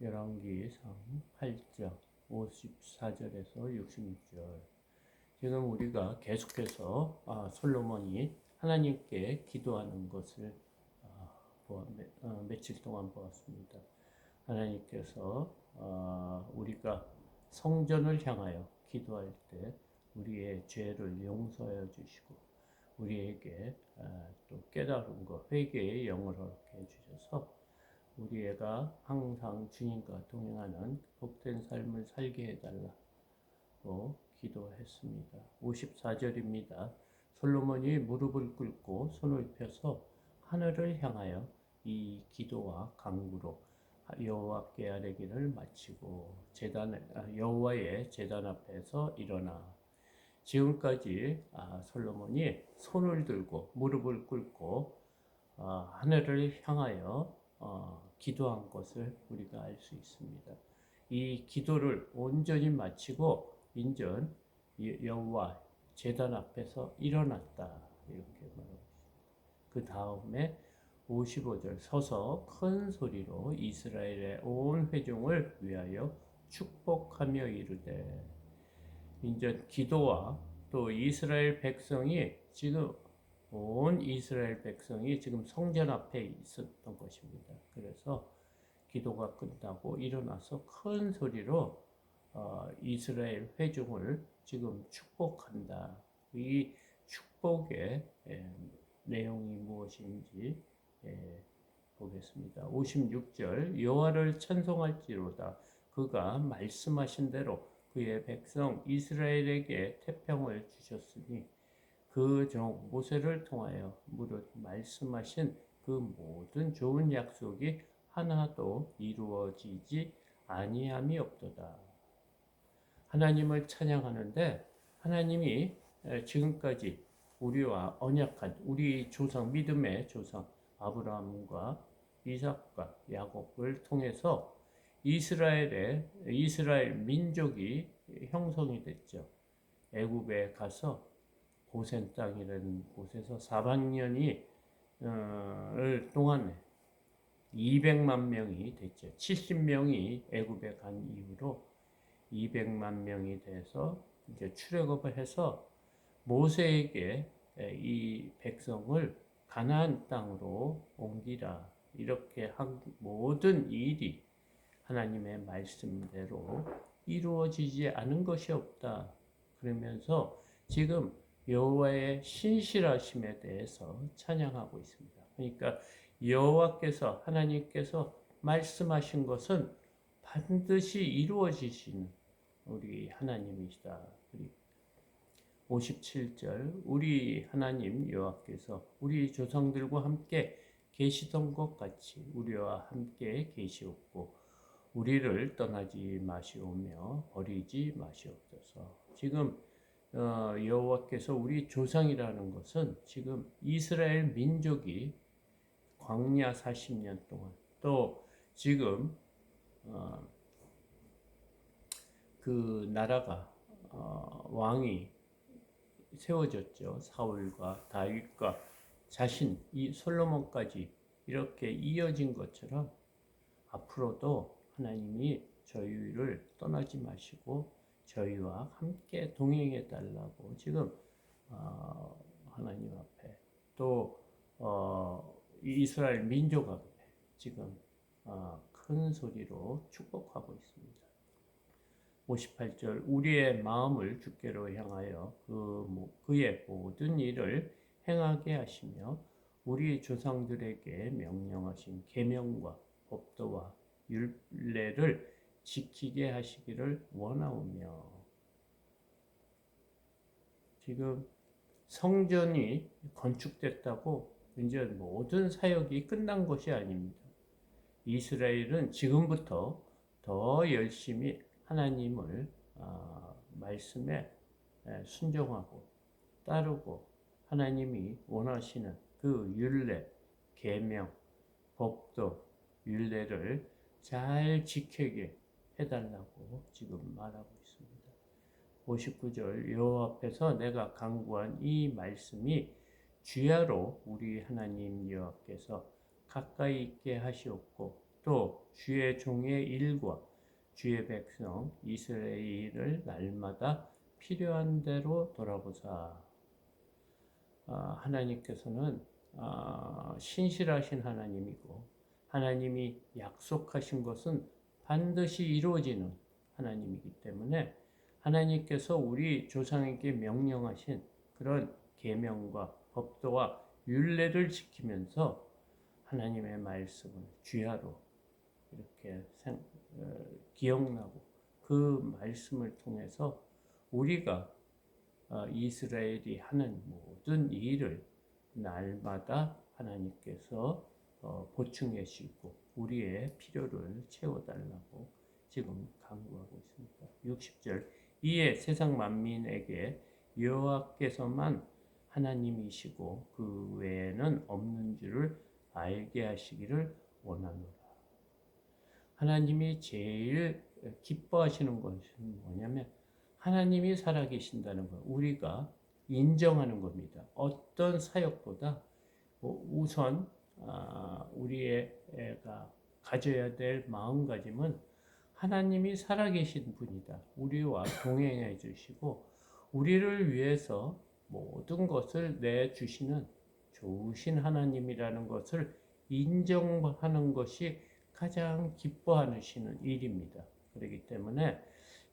열왕기상 8장 54절에서 66절. 지금 우리가 계속해서 아, 솔로몬이 하나님께 기도하는 것을 아, 보아, 매- 어, 며칠 동안 보았습니다. 하나님께서 아, 우리가 성전을 향하여 기도할 때 우리의 죄를 용서하여 주시고 우리에게 아, 또 깨달은 것, 회개의 영을 허락해 주셔서 우리 애가 항상 주님과 동행하는 복된 삶을 살게 해달라고 기도했습니다. 54절입니다. 솔로몬이 무릎을 꿇고 손을 펴서 하늘을 향하여 이 기도와 강구로 여호와께 아뢰기를 마치고 제단 아, 여호와의 제단 앞에서 일어나 지금까지 아, 솔로몬이 손을 들고 무릎을 꿇고 아, 하늘을 향하여 어, 기도한 것을 우리가 알 수 있습니다. 이 기도를 온전히 마치고 인전 여- 여호와 제단 앞에서 일어났다 이렇게 있습니다. 그 다음에 55절 서서 큰 소리로 이스라엘의 온 회중을 위하여 축복하며 이르되 인전 기도와 또 이스라엘 백성이 지금 온 이스라엘 백성이 지금 성전 앞에 있었던 것입니다. 그래서 기도가 끝나고 일어나서 큰 소리로 어, 이스라엘 회중을 지금 축복한다. 이 축복의 예, 내용이 무엇인지 예, 보겠습니다. 56절 여호와를 찬송할지로다 그가 말씀하신 대로 그의 백성 이스라엘에게 태평을 주셨으니 그종 모세를 통하여 무릇 말씀하신 그 모든 좋은 약속이 하나도 이루어지지 아니함이 없도다. 하나님을 찬양하는데 하나님이 에, 지금까지 우리와 언약한 우리 조상 믿음의 조상 아브라함과 이삭과 야곱을 통해서 이스라엘의 이스라엘 민족이 형성이 됐죠. 애굽에 가서 고센 땅이라는 곳에서 400년이 어, 을 동안에 200만 명이 됐죠. 70명이 애굽에 간 이후로 200만 명이 돼서 이제 출애굽을 해서 모세에게 에, 이 백성을 가나안 땅으로 옮기라 이렇게 한 모든 일이 하나님의 말씀대로 이루어지지 않은 것이 없다. 그러면서 지금 여호와의 신실하심에 대해서 찬양하고 있습니다. 그러니까 여호와께서 하나님께서 말씀하신 것은 반드시 이루어지신 우리 하나님이시다. 그리고 57절 우리 하나님 여호와께서 우리 조상들과 함께 계시던 것 같이 우리와 함께 계시옵고 우리를 떠나지 마시오며 버리지 마시옵소서. 지금 어, 여호와께서 우리 조상이라는 것은 지금 이스라엘 민족이 광야 40년 동안 또 지금 어, 그 나라가 어, 왕이 세워졌죠. 사울과 다윗과 자신 이 솔로몬까지 이렇게 이어진 것처럼 앞으로도 하나님이 저희를 떠나지 마시고 저희와 함께 동행해 달라고 지금 어, 하나님 앞에 또 어, 이 이스라엘 민족 앞에 지금 어, 큰 소리로 축복하고 있습니다. 58절 우리의 마음을 주께로 향하여 그 모- 그의 모든 일을 행하게 하시며 우리 조상들에게 명령하신 계명과 법도와 율례를 지키게 하시기를 원하오며 지금 성전이 건축됐다고 이제 모든 사역이 끝난 것이 아닙니다. 이스라엘은 지금부터 더 열심히 하나님을 아, 말씀에 에, 순종하고 따르고 하나님이 원하시는 그 율례, 계명, 법도, 율례를 잘 지키게 해달라고 지금 말하고 있습니다. 59절 여호와 앞에서 내가 강구한 이 말씀이 주야로 우리 하나님 여호와께서 가까이 있게 하시옵고 또 주의 종의 일과 주의 백성 이스라엘을 날마다 필요한 대로 돌아보사. 아, 하나님께서는 아, 신실하신 하나님이고 하나님이 약속하신 것은 반드시 이루어지는 하나님이기 때문에 하나님께서 우리 조상에게 명령하신 그런 계명과 법도와 율례를 지키면서 하나님의 말씀을 주야로 이렇게 생, 어, 기억나고 그 말씀을 통해서 우리가 어, 이스라엘이 하는 모든 일을 날마다 하나님께서 어, 보충해 주시고 우리의 필요를 채워달라고 지금 강구하고 있습니다. 60절 이에 세상 만민에게 여호와께서만 하나님이시고 그 외에는 없는 줄을 알게 하시기를 원하노라. 하나님이 제일 기뻐하시는 것은 뭐냐면 하나님이 살아계신다는 것, 우리가 인정하는 겁니다. 어떤 사역보다 뭐 우선 아, 우리가 가져야 될 마음가짐은 하나님이 살아계신 분이다. 우리와 동행해 주시고 우리를 위해서 모든 것을 내 주시는 좋으신 하나님이라는 것을 인정하는 것이 가장 기뻐하시는 일입니다. 그렇기 때문에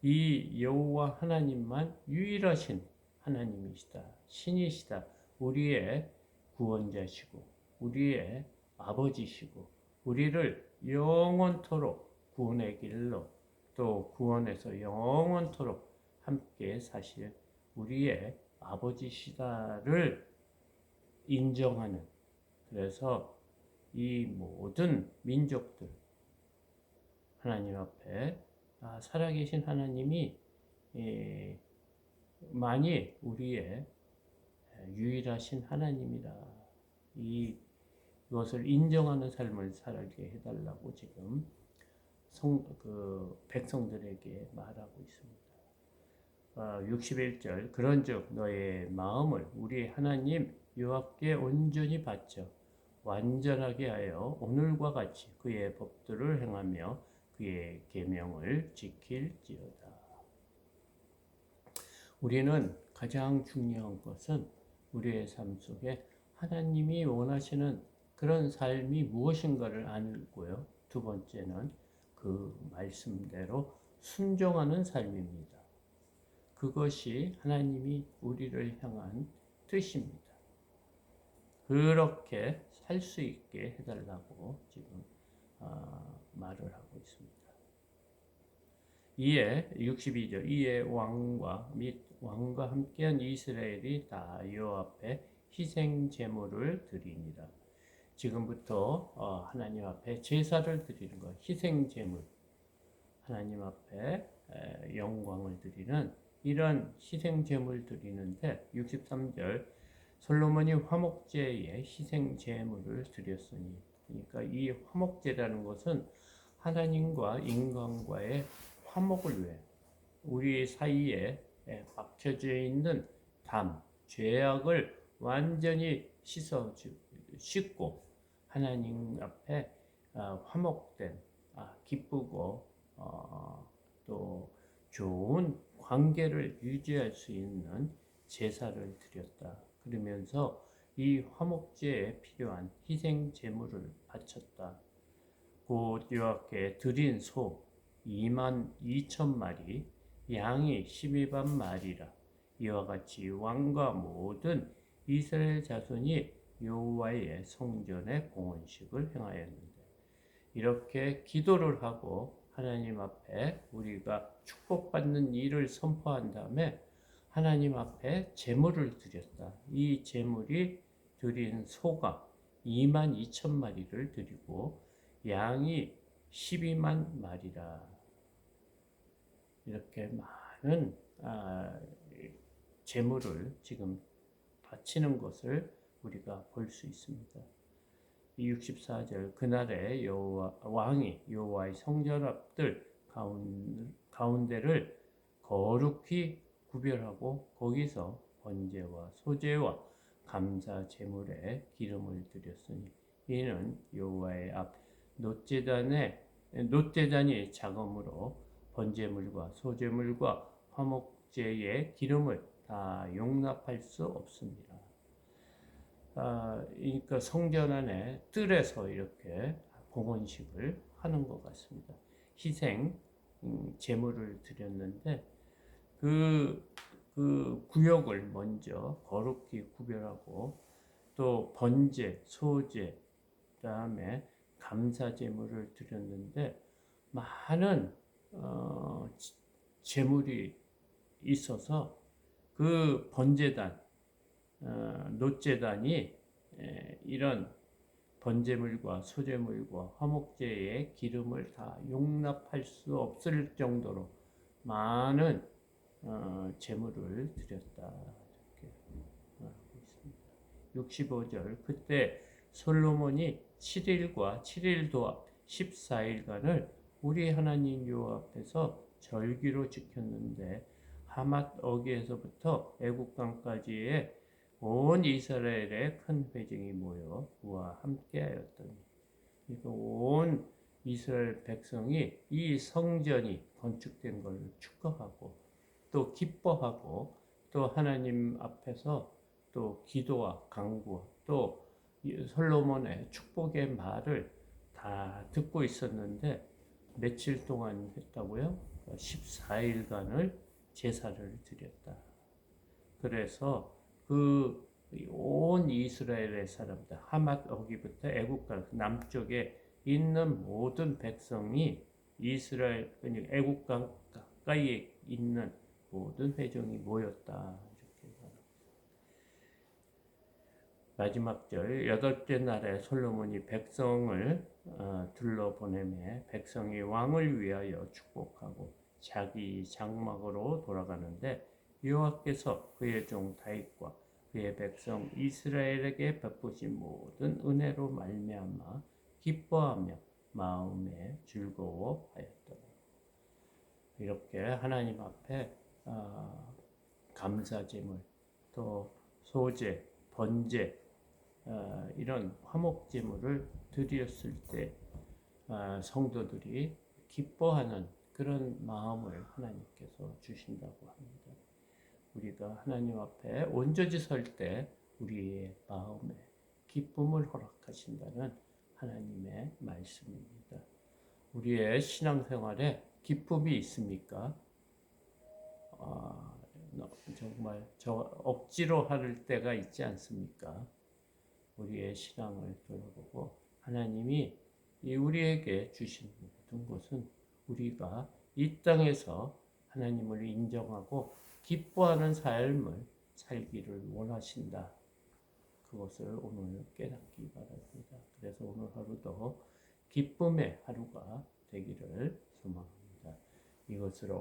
이 여호와 하나님만 유일하신 하나님이시다. 신이시다. 우리의 구원자시고 우리의 아버지시고 우리를 영원토록 구원의 길로 또 구원에서 영원토록 함께 사실 우리의 아버지시다를 인정하는 그래서 이 모든 민족들 하나님 앞에 아, 살아계신 하나님이 예, 만이 우리의 유일하신 하나님이다. 이 이것을 인정하는 삶을 살게 해달라고 지금 성, 그 백성들에게 말하고 있습니다. 61절 그런즉 너의 마음을 우리 하나님 여호와께 온전히 바쳐 완전하게 하여 오늘과 같이 그의 법들을 행하며 그의 계명을 지킬지어다. 우리는 가장 중요한 것은 우리의 삶 속에 하나님이 원하시는 그런 삶이 무엇인가를 알고요. 두 번째는 그 말씀대로 순종하는 삶입니다. 그것이 하나님이 우리를 향한 뜻입니다. 그렇게 살 수 있게 해달라고 지금 어, 말을 하고 있습니다. 이에 62절 이에 왕과 및 왕과 함께한 이스라엘이 다 여호와 앞에 희생 제물을 드리니라. 지금부터 어, 하나님 앞에 제사를 드리는 것, 희생 제물, 하나님 앞에 영광을 드리는 이런 희생 제물 드리는데 63절 솔로몬이 화목제에 희생 제물을 드렸으니. 그러니까 이 화목제라는 것은 하나님과 인간과의 화목을 위해 우리 사이에 박혀져 있는 담, 죄악을 완전히 씻어 씻고 하나님 앞에 아, 화목된 아, 기쁘고 어, 또 좋은 관계를 유지할 수 있는 제사를 드렸다. 그러면서 이 화목제에 필요한 희생 제물을 바쳤다. 곧 여호와께 드린 소 2만 2천 마리, 양이 12만 마리라. 이와 같이 왕과 모든 이스라엘 자손이 여호와의 성전의 공헌식을 행하였는데 이렇게 기도를 하고 하나님 앞에 우리가 축복받는 일을 선포한 다음에 하나님 앞에 제물을 드렸다. 이 제물이 드린 소가 2만 2천 마리를 드리고 양이 12만 마리라. 이렇게 많은 아, 제물을 지금 바치는 것을 우리가 볼 수 있습니다. 이 64절 그날에 여호와 왕이 여호와의 성전 앞들 가운데 를 거룩히 구별하고 거기서 번제와 소제와 감사 제물에 기름을 드렸으니 이는 여호와의 앞 노제단에 노제단이 작음으로 번제물과 소제물과 화목제의 기름을 다 용납할 수 없습니다. 아, 그러니까 성전 안에 뜰에서 이렇게 봉헌식을 하는 것 같습니다. 희생 음, 제물을 드렸는데 그, 그 구역을 먼저 거룩히 구별하고 또 번제, 소제, 그다음에 감사 제물을 드렸는데 많은 어, 지- 제물이 있어서 그 번제단, 어, 노제단이 에, 이런 번제물과 소제물과 화목제의 기름을 다 용납할 수 없을 정도로 많은 어, 제물을 드렸다 이렇게 말하고 있습니다. 65절 그때 솔로몬이 7일과 7일 도합 14일간을 우리 하나님 여호와 앞에서 절기로 지켰는데 하맛 어기에서부터 애국강까지의 온 이스라엘의 큰 회중이 모여 그와 함께하였더니 그러니까 온 이스라엘 백성이 이 성전이 건축된 것을 축하하고 또 기뻐하고 또 하나님 앞에서 또 기도와 강구 또이 솔로몬의 축복의 말을 다 듣고 있었는데 며칠 동안 했다고요? 14일간을 제사를 드렸다. 그래서 그 온 이스라엘의 사람들 하맛 어기부터 애국가 남쪽에 있는 모든 백성이 이스라엘 아니 애국 가까이에 있는 모든 회중이 모였다. 마지막 절 여덟째 날에 솔로몬이 백성을 어, 둘러 보내매 백성이 왕을 위하여 축복하고 자기 장막으로 돌아가는데 여호와께서 그의 종 다윗과 그의 백성 이스라엘에게 베푸신 모든 은혜로 말미암아 기뻐하며 마음에 즐거워하였더라. 이렇게 하나님 앞에 어, 감사 제물 또 소제 번제 어, 이런 화목 제물을 드렸을 때 어, 성도들이 기뻐하는 그런 마음을 하나님께서 주신다고 합니다. 우리가 하나님 앞에 온전히 설 때 우리의 마음에 기쁨을 허락하신다는 하나님의 말씀입니다. 우리의 신앙생활에 기쁨이 있습니까? 아, 정말 저 억지로 할 때가 있지 않습니까? 우리의 신앙을 돌아보고 하나님이 이 우리에게 주신 모든 것은 우리가 이 땅에서 하나님을 인정하고 기뻐하는 삶을 살기를 원하신다. 그것을 오늘 깨닫기 바랍니다. 그래서 오늘 하루도 기쁨의 하루가 되기를 소망합니다. 이것으로